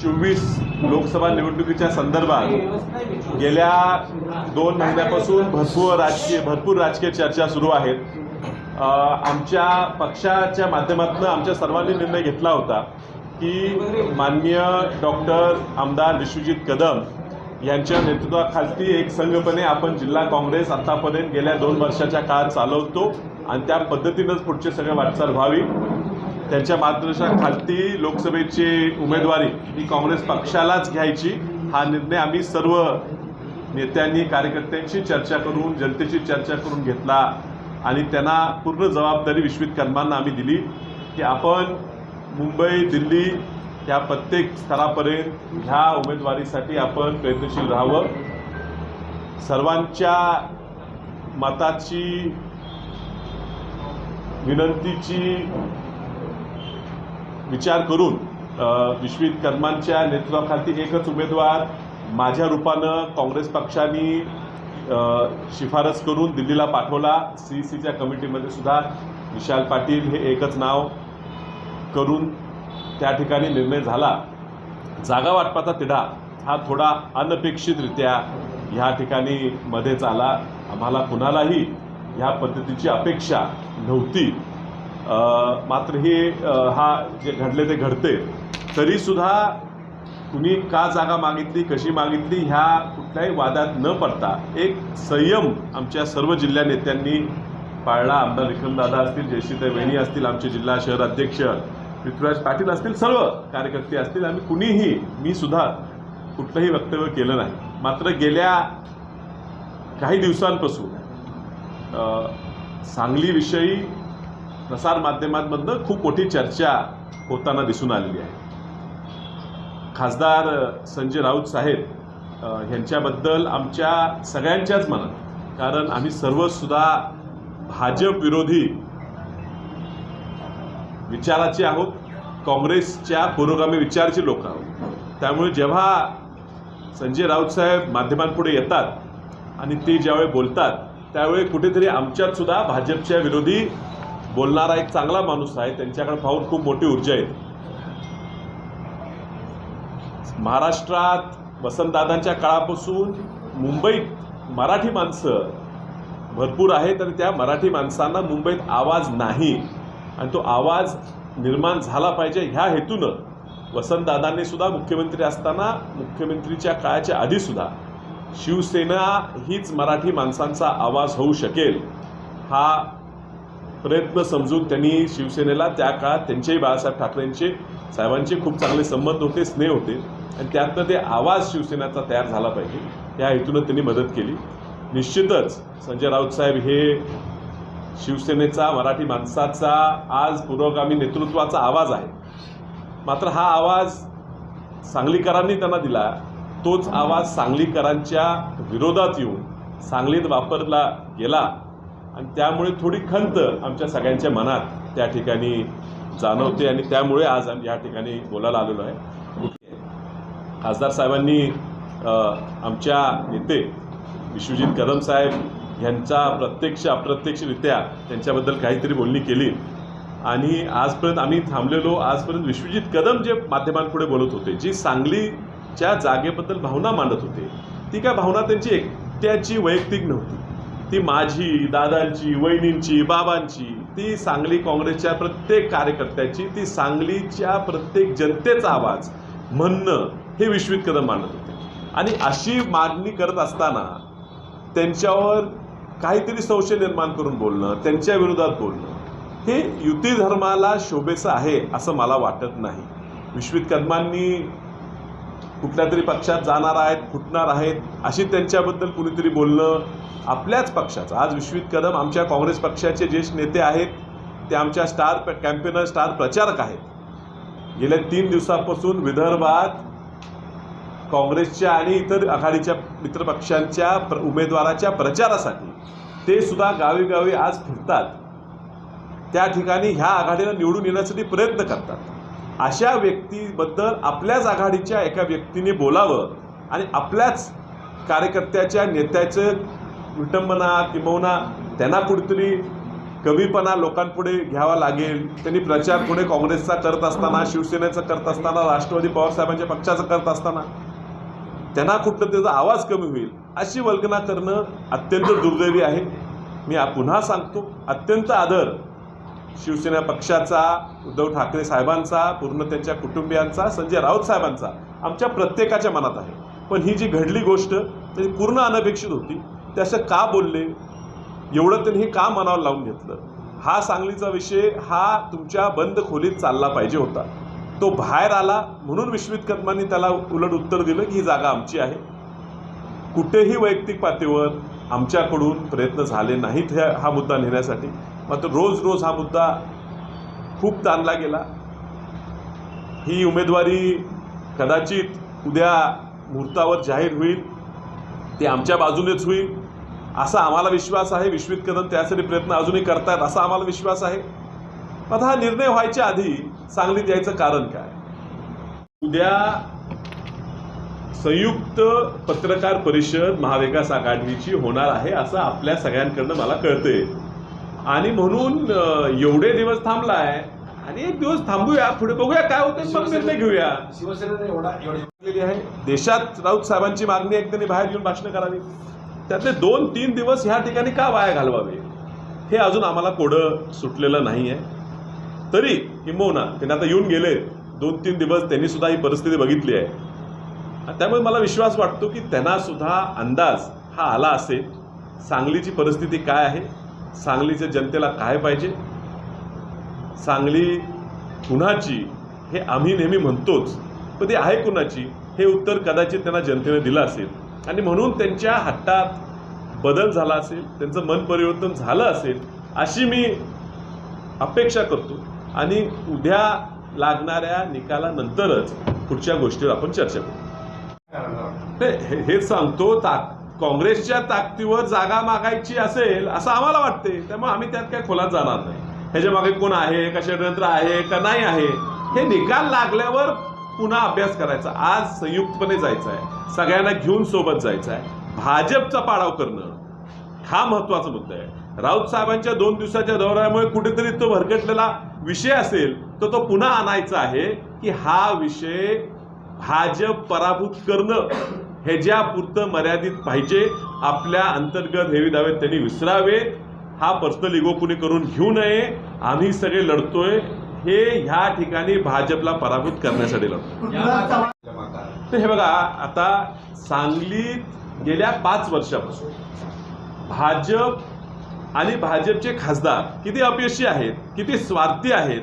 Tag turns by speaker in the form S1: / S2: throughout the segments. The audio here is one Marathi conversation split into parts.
S1: चोवीस लोकसभा निवडणुकीच्या संदर्भात गेल्या दोन महिन्यापासून भरपूर राजकीय भरपूर राजकीय चर्चा सुरू आहेत. आमच्या पक्षाच्या माध्यमातून आमच्या सर्वांनी निर्णय घेतला होता की माननीय डॉक्टर आमदार विश्वजित कदम यांच्या नेतृत्वाखालती एक संघपणे आपण जिल्हा काँग्रेस आतापर्यंत गेल्या दोन वर्षाच्या काळात चालवतो आणि त्या पद्धतीनंच पुढचे सगळे वाटचाल व्हावी. त्यांच्या मार्गदर्शनाखालती लोकसभेची उमेदवारी ही काँग्रेस पक्षालाच घ्यायची. हा निर्णय आम्ही सर्व नेत्यांनी कार्यकर्त्यांशी चर्चा करून जनतेची चर्चा करून घेतला आणि त्यांना पूर्ण जबाबदारी विश्वित कर्मांना आम्ही दिली की आपण मुंबई दिल्ली या प्रत्येक स्तरापर्यंत ह्या उमेदवारीसाठी आपण प्रयत्नशील राहावं. सर्वांच्या मताची विनंतीची विचार करून विश्वकर्मांच्या कर्मांच्या नेतृत्वाखाली एकच उमेदवार माझ्या रूपानं काँग्रेस पक्षाने शिफारस करून दिल्लीला पाठवला. सी सीच्या कमिटीमध्ये सुद्धा विशाल पाटील हे एकच नाव करून त्या ठिकाणी निर्णय झाला. जागा वाटपाचा तिढा हा थोडा अनपेक्षितरित्या ह्या ठिकाणी मध्येच आला. आम्हाला कुणालाही ह्या पद्धतीची अपेक्षा नव्हती. मात्र हे हा जे घडले ते घडते. तरीसुद्धा कुणी का जागा मागितली कशी मागितली ह्या कुठल्याही वादात न पडता एक संयम आमच्या सर्व जिल्हा नेत्यांनी पाळला. आमदार विक्रमदादा असतील जयश्रीताई वेणी असतील आमचे जिल्हा शहर अध्यक्ष पृथ्वीराज पाटील असतील सर्व कार्यकर्ते असतील आणि कुणीही मी सुद्धा कुठलंही वक्तव्य केलं नाही. मात्र गेल्या काही दिवसांपासून सांगलीविषयी प्रसारमाध्यमांमधनं खूप मोठी चर्चा होताना दिसून आलेली आहे. खासदार संजय राऊत साहेब ह्यांच्याबद्दल आमच्या सगळ्यांच्याच मनात कारण आम्ही सर्वसुद्धा भाजप विरोधी विचाराचे आहोत. काँग्रेसच्या पुरोगामी विचाराचे लोक आहोत. त्यामुळे जेव्हा संजय राऊत साहेब माध्यमांपुढे येतात आणि ते ज्यावेळी बोलतात त्यावेळी कुठेतरी आमच्यात सुद्धा भाजपच्या विरोधी बोलणारा एक चांगला माणूस आहे. त्यांच्याकडे पाहून खूप मोठी ऊर्जा आहे महाराष्ट्रात वसंतदादांच्या काळापासून मुंबईत मराठी माणसं भरपूर आहेत आणि त्या मराठी माणसांना मुंबईत आवाज नाही. आणि तो आवाज निर्माण झाला पाहिजे ह्या हेतूनं वसंतदादांनी सुद्धा मुख्यमंत्री असताना मुख्यमंत्रीच्या काळाच्या आधीसुद्धा शिवसेना हीच मराठी माणसांचा आवाज होऊ शकेल. हा प्रयत्न समजून त्यांनी शिवसेनेला त्या काळात त्यांचेही बाळासाहेब ठाकरेंचे साहेबांचे खूप चांगले संबंध होते स्नेह होते. आणि त्यातनं ते आवाज शिवसेनेचा तयार झाला पाहिजे. या हेतूनं त्यांनी मदत केली. निश्चितच संजय राऊत साहेब हे शिवसेनेचा मराठी माणसाचा आज पुरोगामी नेतृत्वाचा आवाज आहे. मात्र हा आवाज सांगलीकरांनी त्यांना दिला. तोच आवाज सांगलीकरांच्या विरोधात येऊन सांगलीत वापरला गेला. आणि त्यामुळे थोडी खंत आमच्या सगळ्यांच्या मनात त्या ठिकाणी जाणवते आणि त्यामुळे आज आम्ही या ठिकाणी बोलायला आलेलो आहे. खासदार साहेबांनी आमच्या नेते विश्वजित कदम साहेब यांचा प्रत्यक्ष अप्रत्यक्षरित्या त्यांच्याबद्दल काहीतरी बोलणी केली. आणि आजपर्यंत आम्ही थांबलेलो. आजपर्यंत विश्वजित कदम जे माध्यमांपुढे बोलत होते जी सांगलीच्या जागेबद्दल भावना मांडत होते ती काय भावना त्यांची एकट्याची वैयक्तिक नव्हती. ती माझी दादांची वहिनींची बाबांची ती सांगली काँग्रेसच्या प्रत्येक कार्यकर्त्याची ती सांगलीच्या प्रत्येक जनतेचा आवाज म्हणणं हे विश्वित कदम मानत होते. आणि अशी मागणी करत असताना त्यांच्यावर काहीतरी संशय निर्माण करून बोलणं त्यांच्या विरोधात बोलणं हे युती धर्माला शोभेचं आहे असं मला वाटत नाही. विश्वित कदमांनी कुठल्या तरी पक्षात जाणार आहेत फुटणार आहेत अशी त्यांच्याबद्दल कुणीतरी बोलणं आपल्याच पक्षाचं. आज विश्वित कदम आमच्या काँग्रेस पक्षाचे ज्येष्ठ नेते आहेत ते आमच्या स्टार कॅम्पेनर स्टार प्रचारक आहेत. गेल्या तीन दिवसापासून विदर्भात काँग्रेसच्या आणि इतर आघाडीच्या मित्रपक्षांच्या प्र उमेदवाराच्या प्रचारासाठी ते सुद्धा गावीगावी आज फिरतात. त्या ठिकाणी ह्या आघाडीला निवडून येण्यासाठी प्रयत्न करतात. अशा व्यक्तीबद्दल आपल्याच आघाडीच्या एका व्यक्तीने बोलावं आणि आपल्याच कार्यकर्त्याच्या नेत्याचं विटंबना किंबहुना त्यांना कुठेतरी कमीपणा लोकांपुढे घ्यावा लागेल. त्यांनी प्रचार पुढे काँग्रेसचा करत असताना शिवसेनेचा करत असताना राष्ट्रवादी पवारसाहेबांच्या पक्षाचं करत असताना त्यांना कुठलं त्याचा आवाज कमी होईल अशी वल्गना करणं अत्यंत दुर्दैवी आहे. मी पुन्हा सांगतो अत्यंत आदर शिवसेना पक्षाचा उद्धव ठाकरे साहेबांचा पूर्ण त्यांच्या कुटुंबियांचा संजय राऊत साहेबांचा आमच्या प्रत्येकाच्या मनात आहे. पण ही जी घडली गोष्ट ती पूर्ण अनपेक्षित होती. ते असं का बोलले? एवढं त्यांनी हे का मनावर लावून घेतलं? हा सांगलीचा विषय हा तुमच्या बंद खोलीत चालला पाहिजे होता. तो बाहेर आला म्हणून विश्वित त्याला उलट उत्तर दिलं की ही जागा आमची आहे. कुठेही वैयक्तिक पातळीवर आमच्याकडून प्रयत्न झाले नाहीत ह्या हा मुद्दा नेण्यासाठी मात्र रोज रोज हा मुद्दा खूप ताणला गेला. ही उमेदवारी कदाचित उद्या मुहूर्तावर जाहीर होईल. ते आमच्या बाजूनेच होईल. असा आम्हाला विश्वास आहे विश्वित कदम त्यासाठी प्रयत्न अजूनही करतायत असा आम्हाला विश्वास आहे. आता हा निर्णय व्हायच्या आधी सांगलीत यायचं कारण काय? उद्या संयुक्त पत्रकार परिषद महाविकास आघाडीची होणार आहे असं आपल्या सगळ्यांकडनं मला कळतंय. आणि म्हणून एवढे दिवस थांबलाय आणि एक दिवस थांबूया पुढे बघूया काय होतं मग निर्णय घेऊया.
S2: शिवसेनेने एवढा
S1: आहे. देशात राऊत साहेबांची मागणी त्यांनी बाहेर येऊन भाषणं करावी. त्यातले दोन तीन दिवस ह्या ठिकाणी का वाया घालवावे? हे अजून आम्हाला कोडं सुटलेलं नाही आहे तरी किंबहुना त्यांनी आता येऊन गेले. दोन तीन दिवस त्यांनी सुद्धा ही परिस्थिती बघितली आहे. त्यामुळे मला विश्वास वाटतो की त्यांना सुद्धा अंदाज हा आला असेल. सांगलीची परिस्थिती काय आहे? सांगलीच्या जनतेला काय पाहिजे? सांगली कुणाची? हे आम्ही नेहमी म्हणतोच. पण ती आहे कुणाची? हे उत्तर कदाचित त्यांना जनतेने दिलं असेल. आणि म्हणून त्यांच्या हट्टात बदल झाला असेल त्यांचं मन परिवर्तन झालं असेल अशी मी अपेक्षा करतो. आणि उद्या लागणाऱ्या निकालानंतरच पुढच्या गोष्टीवर आपण चर्चा करू. हे- हेच सांगतो ताक काँग्रेसच्या ताकदीवर जागा मागायची असेल असं आम्हाला वाटते त्यामुळे आम्ही त्यात काय खोलात जाणार नाही. ह्याच्या मागे कोण आहे का षडयंत्र आहे का नाही आहे हे निकाल लागल्यावर पुन्हा अभ्यास करायचा. आज संयुक्तपणे जायचं आहे सगळ्यांना घेऊन सोबत जायचं आहे भाजपचा पाडाव करणं हा महत्त्वाचा मुद्दा आहे. राऊत साहेबांच्या दोन दिवसाच्या दौऱ्यामुळे कुठेतरी तो भरकटलेला विषय असेल तर तो पुन्हा आणायचा आहे की हा विषय भाजप पराभूत करणं ह्याच्या पुरतं मर्यादित पाहिजे आपल्या अंतर्गत हेवी दावे त्यांनी विसरावेत. हा पर्सनल इगो कुणी करून घेऊ नये. आम्ही सगळे लढतोय. हे ह्या ठिकाणी भाजपला पराभूत करण्यासाठी लावतो तर हे बघा आता सांगलीत गेल्या पाच वर्षापासून भाजप आणि भाजपचे खासदार किती अपयशी आहेत किती स्वार्थी आहेत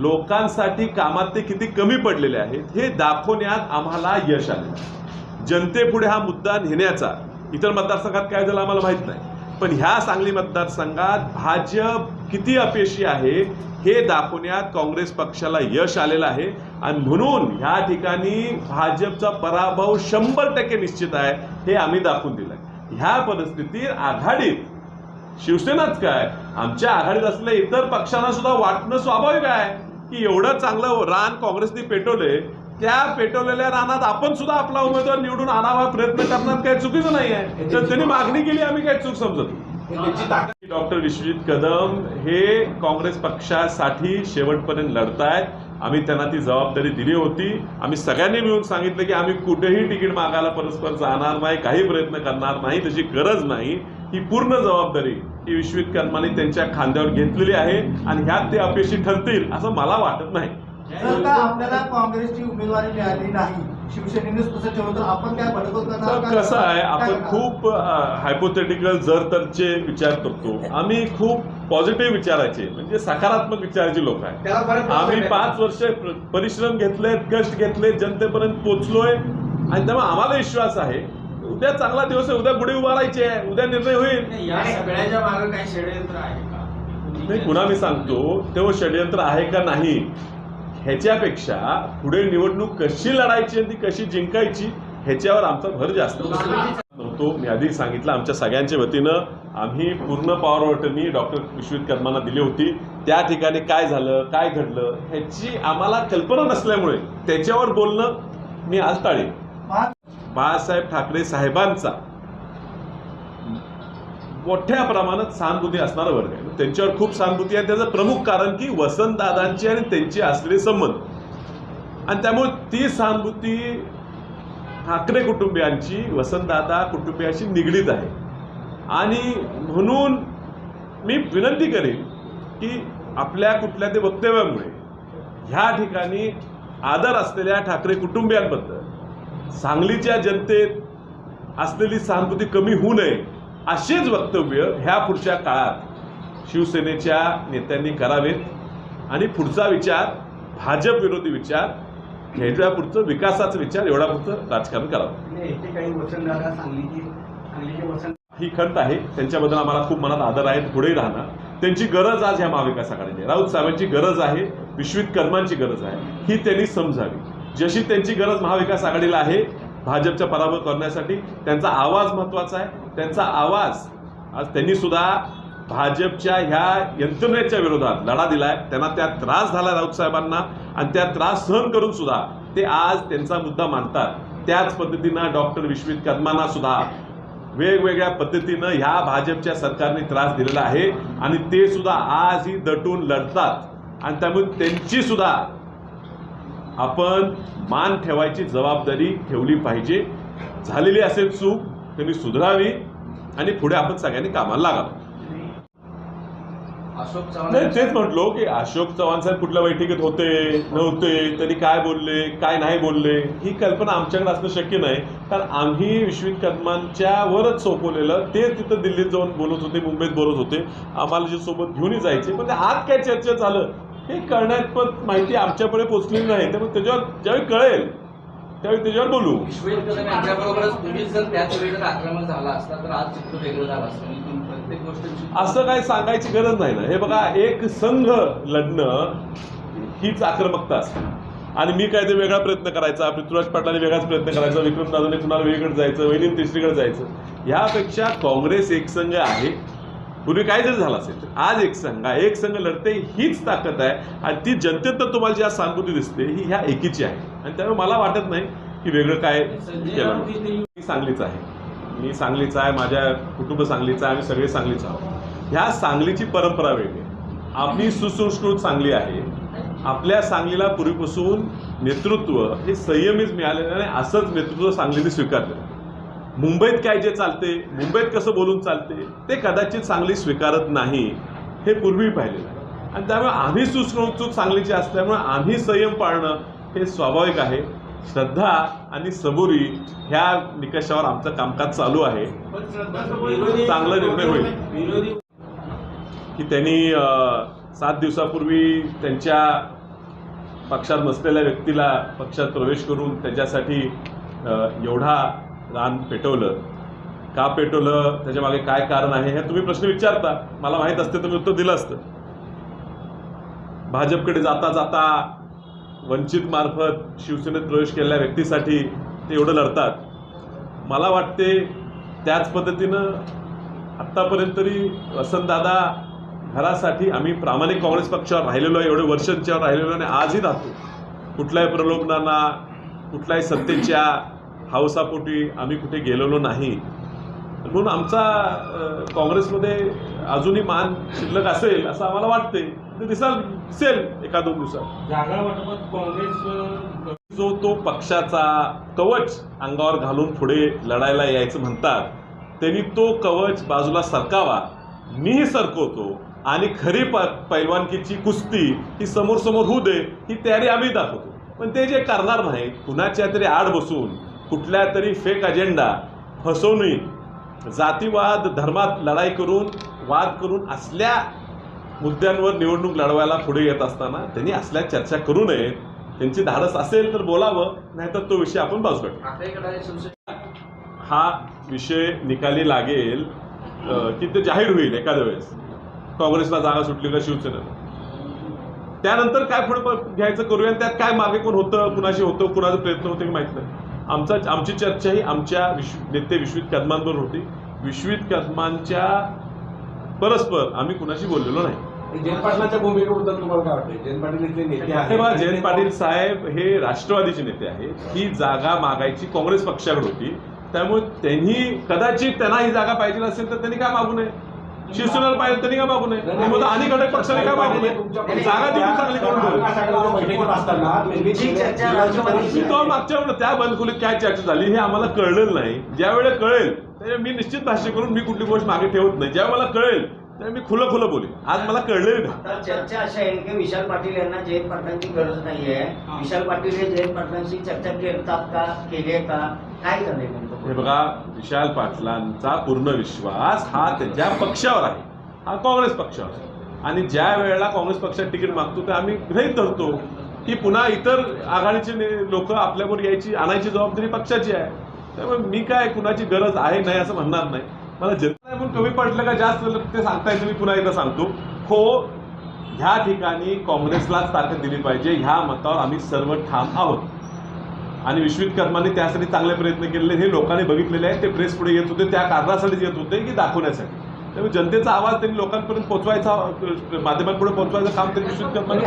S1: लोकांसाठी कामात ते किती कमी पडलेले आहेत हे दाखवण्यात आम्हाला यश आले जनतेपुढे हा मुद्दा नेण्याचा इतर मतदारसंघात काय झालं आम्हाला माहीत नाही. पण ह्या सांगली मतदारसंघात भाजप किती अपयशी आहे हे दाखवण्यात काँग्रेस पक्षाला यश आलेलं आहे. आणि म्हणून ह्या ठिकाणी भाजपचा पराभव शंभर टक्के निश्चित आहे हे आम्ही दाखवून दिलंय. ह्या परिस्थितीत आघाडीत शिवसेनाच काय? आमच्या आघाडीत असलेल्या इतर पक्षांना सुद्धा वाटणं स्वाभाविक आहे की एवढं चांगलं रान काँग्रेसने पेटवले त्या पेटवलेल्या रानात आपण सुद्धा आपला उमेदवार निवडून आणावा प्रयत्न करणार. काही चुकीचं नाही आहे तर त्यांनी मागणी केली आम्ही काही चूक समजत डॉक्टर विश्वजित कदम हे काँग्रेस पक्षासाठी शेवटपर्यंत लढतायत. आम्ही त्यांना ती जबाबदारी दिली होती. आम्ही सगळ्यांनी मिळून सांगितलं की आम्ही कुठेही तिकीट मागायला परस्पर जाणार नाही काही प्रयत्न करणार नाही त्याची गरज नाही. ही पूर्ण जबाबदारी ही विश्वित कदमाने त्यांच्या खांद्यावर घेतलेली आहे आणि ह्यात ते अपयशी ठरतील असं मला वाटत नाही.
S3: जर का आपल्याला काँग्रेसची उमेदवारी मिळाली नाही शिवसेनेनेच तसं ठेवलं तर आपण काय बडबड करणार
S1: तर
S3: का?
S1: कसं आहे आपण? खूप हायपोथेटिकल जर तरचे विचार करतो. आम्ही खूप पॉझिटिव्ह विचाराचे म्हणजे सकारात्मक विचाराचे लोक आहे. आम्ही पाच वर्ष प्र- परिश्रम घेतलेत कष्ट घेतले जनतेपर्यंत पोहोचलोय आणि त्यामुळे आम्हाला विश्वास आहे उद्या चांगला दिवस आहे उद्या गुढी उभारायची आहे उद्या निर्णय होईल.
S4: नाही, या सगळ्याच्या मागे काही षडयंत्र आहे का?
S1: नाही पुन्हा मी सांगतो तेव्हा षडयंत्र आहे का नाही ह्याच्यापेक्षा पुढे निवडणूक कशी लढायची आणि ती कशी जिंकायची ह्याच्यावर आमचा भर जास्त नव्हतो. मी आधी सांगितलं आमच्या सगळ्यांच्या वतीनं आम्ही पूर्ण पॉवर डॉक्टर विश्वित कर्मांना दिली होती. त्या ठिकाणी काय झालं काय घडलं ह्याची आम्हाला कल्पना नसल्यामुळे त्याच्यावर बोलणं मी आज टाळेन. बाळासाहेब ठाकरे साहेबांचा मोठ्या प्रमाणात सहानुभूती असणारा वर्ग आहे त्यांच्यावर खूप सहानुभूती आहे. त्याचं प्रमुख कारण की वसंतदादांची आणि त्यांचे असलेले संबंध. आणि त्यामुळे ती सहानुभूती ठाकरे कुटुंबियांची वसंतदादा कुटुंबियांशी निगडीत आहे. आणि म्हणून मी विनंती करेन की आपल्या कुठल्या ते वक्तव्यामुळे ह्या ठिकाणी आदर असलेल्या ठाकरे कुटुंबियांबद्दल सांगलीच्या जनतेत असलेली सहानुभूती कमी होऊ नये. असेच वक्तव्य ह्या पुढच्या काळात शिवसेनेच्या नेत्यांनी करावेत. आणि पुढचा विचार भाजप विरोधी विचार ह्याच्या पुढचं विकासाचा विचार एवढा पुढचं राजकारण करावं. ही खंत आहे. त्यांच्याबद्दल आम्हाला खूप मनात आदर आहे. पुढेही राहणार. त्यांची गरज आज ह्या महाविकास आघाडीची आहे. राऊत साहेबांची गरज आहे. विश्वित कर्मांची गरज आहे. ही त्यांनी समजावी. जशी त्यांची गरज महाविकास आघाडीला आहे भाजपचा पराभव करण्यासाठी त्यांचा आवाज महत्त्वाचा आहे. त्यांचा आवाज आज त्यांनी सुद्धा भाजपच्या ह्या यंत्रणेच्या विरोधात लढा दिलाय. त्यांना त्या त्रास झाला राऊत साहेबांना आणि त्या त्रास सहन करून सुद्धा ते आज त्यांचा मुद्दा मांडतात. त्याच पद्धतीनं डॉक्टर विश्वित कदमांना सुद्धा वेगवेगळ्या पद्धतीनं ह्या भाजपच्या सरकारने त्रास दिलेला आहे आणि ते सुद्धा आजही दटून लढतात. आणि त्यामुळे त्यांची सुद्धा आपण मान ठेवायची जबाबदारी ठेवली पाहिजे. झालेली असेल चूक त्यांनी सुधारावी आणि पुढे आपण सगळ्यांनी कामाला लागावं.
S2: अशोक
S1: नाही
S2: चव्हाण
S1: तेच म्हटलो की अशोक चव्हाण साहेब कुठल्या बैठकीत होते नव्हते त्यांनी काय बोलले काय नाही बोलले ही कल्पना आमच्याकडे असणं शक्य नाही. कारण आम्ही विश्वित कर्मांच्या वरच सोपवलेलं ते तिथं दिल्लीत जाऊन बोलत होते मुंबईत बोलत होते. आम्हाला जे सोबत घेऊनही जायचे पण ते आज काय चर्चा झालं हे कळण्यात पण माहिती आमच्याकडे पोचलेली नाही. त्यामुळे त्याच्यावर ज्यावेळी कळेल त्यावेळी त्याच्यावर बोलू.
S5: विश्वेश कदम यांच्याबरोबरच तुम्हीच जर त्याच वेळी जर आक्रमक झाला असता तर आज चित्र वेगळं झालं असतं. आणि तुम्ही प्रत्येक गोष्ट
S1: असं काय सांगायची गरज नाही ना. हे बघा एक संघ लढणं हीच आक्रमकता असते. आणि मी काय ते वेगळा प्रयत्न करायचा पृथ्वीराज पाटलांनी वेगळाच प्रयत्न करायचा विक्रम दादाने कुणाला वेगळीकडे जायचं वहिनी तिसरीकडे जायचं. ह्यापेक्षा काँग्रेस एक संघ आहे पूर्वी काय जरी झालं असेल तर आज एक संघ आहे एक संघ लढते हीच ताकद आहे. आणि ती जनतेत तुम्हाला जी आज सहानुभूती दिसते ही ह्या एकीची आहे. आणि त्यामुळे मला वाटत नाही की वेगळं काय केलं मी सांगलीच आहे. मी सांगलीचा आहे माझ्या कुटुंब सांगलीचा आहे आम्ही सगळे सांगलीच आहोत. ह्या सांगलीची परंपरा वेगळी आपली सुसंस्कृत सांगली आहे. आपल्या सांगलीला पूर्वीपासून नेतृत्व हे संयमीच मिळालेलं आणि असंच नेतृत्व सांगलीने स्वीकारलेलं मुंबईत काय जे चालते मुंबईत कसं बोलून चालते ते कदाचित सांगली स्वीकारत नाही हे पूर्वी पाहिलेलं आहे. आणि त्यामुळे आम्ही सुसंस्कृत सांगलीचे असल्यामुळे आम्ही संयम पाळणं हे स्वाभाविक आहे. श्रद्धा आणि सबुरी ह्या निकषावर आमचं कामकाज चालू आहे. चांगला निर्णय होईल. की त्यांनी सात दिवसापूर्वी त्यांच्या पक्षात नसलेल्या व्यक्तीला पक्षात प्रवेश करून त्याच्यासाठी एवढा रान पेटवलं. का पेटवलं? त्याच्यामागे काय कारण आहे? हे तुम्ही प्रश्न विचारता. मला माहीत असते तुम्ही उत्तर दिलं असतं. भाजपकडे जाता जाता वंचित मार्फत शिवसेनेत प्रवेश केलेल्या व्यक्तीसाठी ते एवढं लढतात. मला वाटते त्याच पद्धतीनं आत्तापर्यंत तरी वसंतदादा घरासाठी आम्ही प्रामाणिक काँग्रेस पक्षावर राहिलेलो आहे एवढे वर्षांच्यावर राहिलेलो आणि आजही राहतो. कुठल्याही प्रलोभनांना कुठल्याही सत्तेच्या हावसापोटी आम्ही कुठे गेलेलो नाही. म्हणून आमचा काँग्रेसमध्ये अजूनही मान शिल्लक असेल असं आम्हाला वाटते ते दिसाल दिसेल एका दोन दिवसात.
S4: जागा वाटपात काँग्रेस
S1: जो तो पक्षाचा कवच अंगावर घालून पुढे लढायला यायचं म्हणतात त्यांनी तो कवच बाजूला सरकावा. मीही सरकवतो आणि खरी प पैलवानकीची कुस्ती ही समोर समोर होऊ दे ही तयारी आम्ही दाखवतो. पण ते जे करणार नाही कुणाच्या तरी आड बसून कुठल्या तरी फेक अजेंडा फसवणूक जातीवाद धर्मात लढाई करून वाद करून असल्या मुद्द्यांवर निवडणूक लढवायला पुढे येत असताना त्यांनी असल्या चर्चा करू नये त्यांची धाडस असेल तर बोलावं नाहीतर तो विषय आपण
S5: शिवसेना
S1: हा विषय निकाली लागेल की ते जाहीर होईल एखाद्या वेळेस. काँग्रेसला जागा सुटली का शिवसेनेला. त्यानंतर काय पुढे घ्यायचं करूया त्यात काय मागे कोण होतं कुणाशी होतं कुणाचा प्रयत्न होते की माहीत नाही. आमचा आमची चर्चा ही आमच्या विश्व नेते विश्वित कदमांबरोबर होती. विश्वित कदमांच्या परस्पर आम्ही कुणाशी बोललेलो नाही.
S6: जयंत पाटलांच्या भूमिकेबद्दल तुम्हाला काय वाटतं जयंत पाटील इथले नेते
S1: बघा जयंत पाटील साहेब हे राष्ट्रवादीचे नेते आहेत. ही जागा मागायची काँग्रेस पक्षाकडे होती. त्यामुळे त्यांनी कदाचित त्यांना ही जागा पाहिजे असेल तर त्यांनी काय मागू नये? शिवसेनेला पाहिजे त्यांनी काय मागू नये आणि मग आणि घटक पक्षाने काय मागू नये जागा दिली चांगली करून मागच्या त्या बंदखोलीत काय चर्चा झाली हे आम्हाला कळलेलं नाही. ज्या वेळेला कळेल त्यावेळी मी निश्चित भाष्य करून मी कुठली गोष्ट मागे ठेवत नाही. ज्या मला कळेल त्यावेळी मी खुलं खुलं बोलेन. आज मला कळलेलं नाही
S7: चर्चा अशी आहे की विशाल पाटील यांना जयंत पाटलांची गरज नाहीये. विशाल पाटील हे जयंत पाटलांशी चर्चा करतात का केली आहे का? काय झालंय?
S1: हे बघा विशाल पाटलांचा पूर्ण विश्वास हा त्यांच्या पक्षावर आहे. हा काँग्रेस पक्षावर आणि ज्या वेळेला काँग्रेस पक्षात तिकीट मागतो ते आम्ही गृहीत धरतो की पुन्हा इतर आघाडीचे लोक आपल्यावर यायची आणायची जबाबदारी पक्षाची आहे. त्यामुळे मी काय कुणाची गरज आहे नाही असं म्हणणार नाही. मला जनता म्हणून कमी पडलं का जास्त ते सांगता येतं मी पुन्हा एकदा सांगतो. हो ह्या ठिकाणी काँग्रेसलाच ताकद दिली पाहिजे. ह्या मतावर आम्ही सर्व ठाम आहोत. आणि विश्वित कर्माने त्यासाठी चांगले प्रयत्न केलेले हे लोकांनी बघितलेले आहेत ते प्रेस पुढे येत होते. त्या कारणासाठीच येत होते की दाखवण्यासाठी. त्यामुळे जनतेचा आवाज त्यांनी लोकांपर्यंत पोहोचवायचा माध्यमांपुढे पोहोचवायचं काम त्यांनी विश्वित कर्माने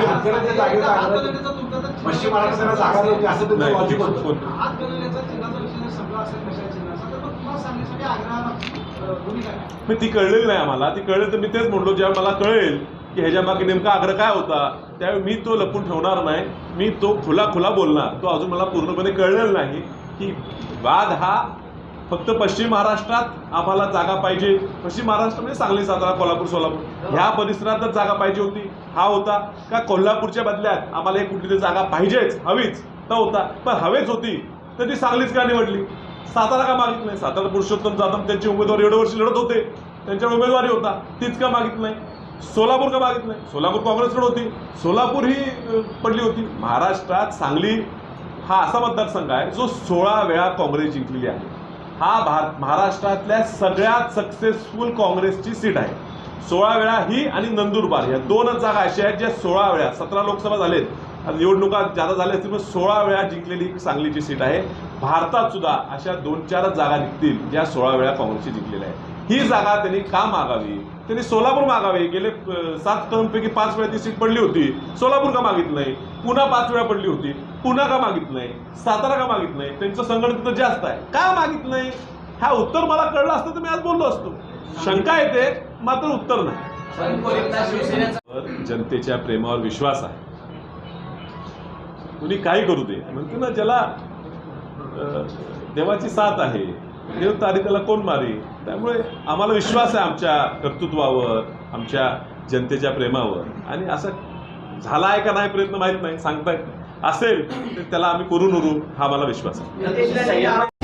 S1: पण ती कळलेली नाही आम्हाला. ती कळली तर मी तेच म्हणलो जेव्हा मला कळेल की ह्याच्या मागे नेमका आग्रह काय होता? त्यावेळी मी तो लपून ठेवणार नाही. मी तो खुला खुला बोलणार. तो अजून मला पूर्णपणे कळलेला नाही की वाद हा फक्त पश्चिम महाराष्ट्रात आम्हाला जागा पाहिजे. पश्चिम महाराष्ट्र म्हणजे सांगली सातारा कोल्हापूर सोलापूर. ह्या परिसरातच जागा पाहिजे होती. हा होता. का कोल्हापूरच्या बदल्यात आम्हाला एक कुठली तरी जागा पाहिजेच हवीच तर होता. पण हवेच होती. तर ती सांगलीच का निवडली? सातारा का मागित नाही? सातारा पुरुषोत्तम जाधव त्यांची उमेदवार एवढं वर्ष लढत होते. त्यांच्यावर उमेदवारी होता. तीच का मागित नाही? सोलापूर का मागित नाही? सोलापूर काँग्रेसकडे होती. सोलापूर ही पडली होती. महाराष्ट्रात सांगली हा असा मतदारसंघ आहे जो सोळा वेळा काँग्रेस जिंकलेली आहे. हा भारत महाराष्ट्रातल्या सगळ्यात सक्सेसफुल काँग्रेसची सीट आहे. सोळा वेळा ही आणि नंदुरबार या दोनच जागा अशा आहेत ज्या सोळा वेळा सतरा लोकसभा झालेत. निवडणुका ज्यादा झाल्या असतील पण सोळा वेळा जिंकलेली सांगलीची सीट आहे. भारतात सुद्धा अशा दोन चारच जागा निघतील ज्या सोळा वेळा काँग्रेसची जिंकलेल्या आहे ही जागा त्यांनी का मागावी? त्यांनी सोलापूर मागावे. गेले सात टर्मपैकी पाच वेळा ती सीट पडली होती. सोलापूर का मागित नाही? पुन्हा पाच वेळा पडली होती. पुन्हा का मागित नाही? सातारा का मागित नाही? त्यांचं संगणक तिथं जास्त आहे. का मागित नाही? हा उत्तर मला कळलं असतं तर मी आज बोललो असतो. शंका येते मात्र उत्तर नाही. जनतेच्या प्रेमावर विश्वास आहे. कुणी काही करू दे. म्हणतो ना ज्याला देवाची साथ आहे देव तारिकाला कोण मारी त्यामुळे आम्हाला विश्वास आहे आमच्या कर्तृत्वावर आमच्या जनतेच्या प्रेमावर. आणि असं झाला आहे का नाही प्रयत्न माहीत नाही सांगता येत नाही. असेल तर त्याला आम्ही करून उरू हा मला विश्वास आहे.